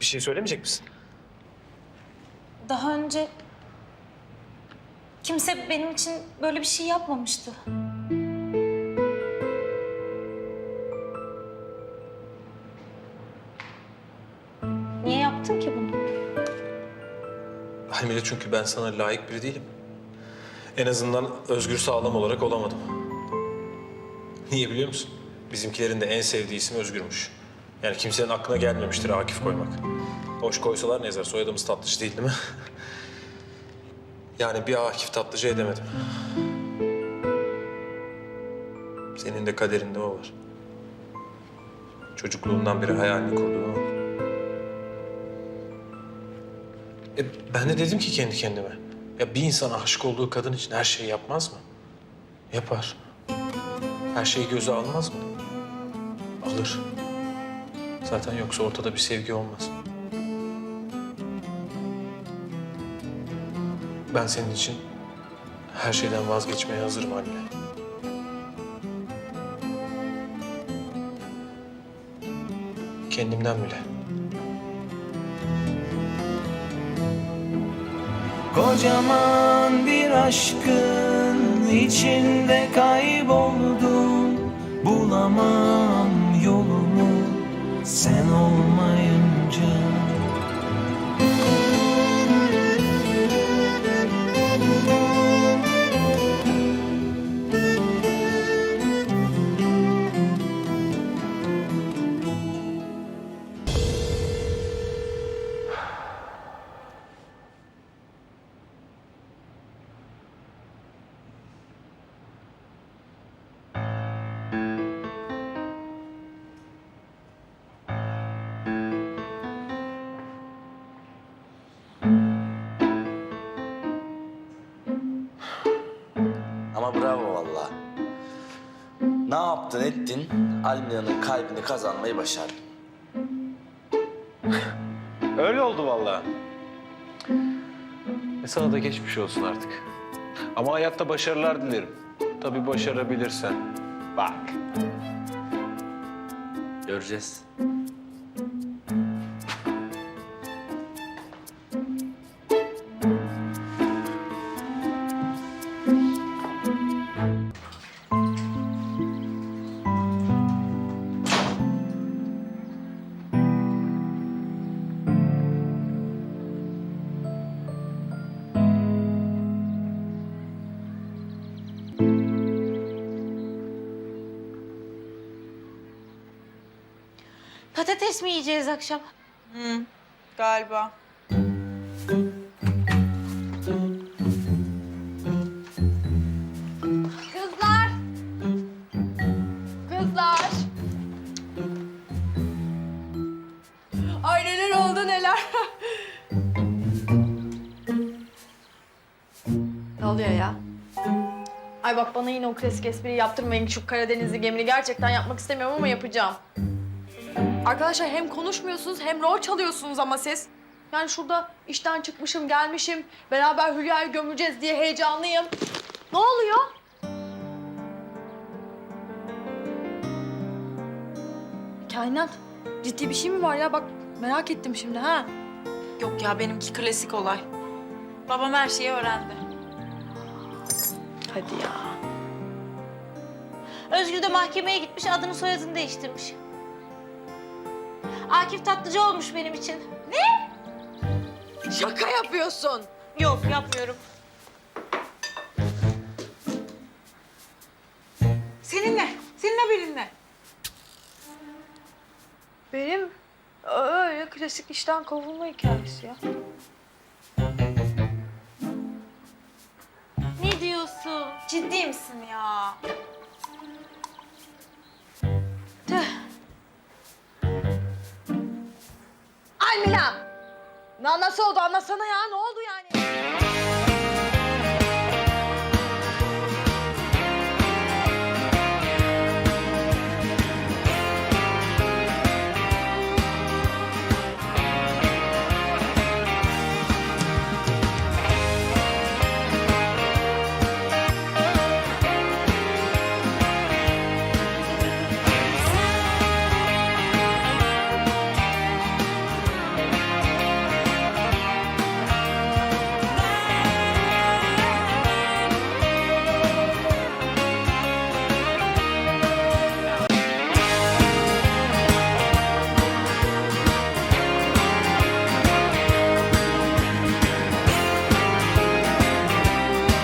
Bir şey söylemeyecek misin? Daha önce kimse benim için böyle bir şey yapmamıştı. Niye yaptın ki bunu? Halmile çünkü ben sana layık biri değilim. En azından özgür sağlam olarak olamadım. Niye biliyor musun? Bizimkilerin de en sevdiği isim Özgür'müş. Yani kimsenin aklına gelmemiştir Akif koymak. Hoş koysalar ne yazar? Soyadımız Tatlıcı değil değil mi? yani bir Akif Tatlıcı edemedim. Senin de kaderinde o var. Çocukluğundan beri hayalini kurduğun o. E, ben de dedim ki kendi kendime. Ya bir insan aşık olduğu kadın için her şeyi yapmaz mı? Yapar. Her şeyi göze almaz mı? Alır. Zaten yoksa ortada bir sevgi olmaz. Ben senin için her şeyden vazgeçmeye hazırım anne. Kendimden bile. Kocaman bir aşkın içinde kayboldum Bulamam yolumu sen olmayınca Ne yaptın ettin, Almina'nın kalbini kazanmayı başardın. Öyle oldu vallahi. E sana da geçmiş olsun artık. Ama hayatta başarılar dilerim. Tabii başarabilirsen. Bak. Göreceğiz. Patates mi yiyeceğiz akşam? Galiba. Kızlar! Kızlar! Ay neler oldu neler. ne oluyor ya? Ay bak bana yine o klasik espriyi yaptırmayın. Şu Karadenizli gemini gerçekten yapmak istemiyorum ama yapacağım. Arkadaşlar hem konuşmuyorsunuz hem rol çalıyorsunuz ama siz. Yani şurada işten çıkmışım, gelmişim. Beraber Hülya'yı gömeceğiz diye heyecanlıyım. Ne oluyor? Kainat, ciddi bir şey mi var ya? Bak merak ettim şimdi ha. Yok ya benimki klasik olay. Babam her şeyi öğrendi. Hadi ya. Özgür de mahkemeye gitmiş, adını soyadını değiştirmiş. Akif Tatlıcı olmuş benim için. Şaka yapıyorsun. Yok, yapmıyorum. Seninle, senin haberinle. Benim öyle klasik işten kovulma hikayesi ya. Ne diyorsun? Ciddi misin ya? Almila! Na, nasıl oldu anlatsana ya ne oldu yani?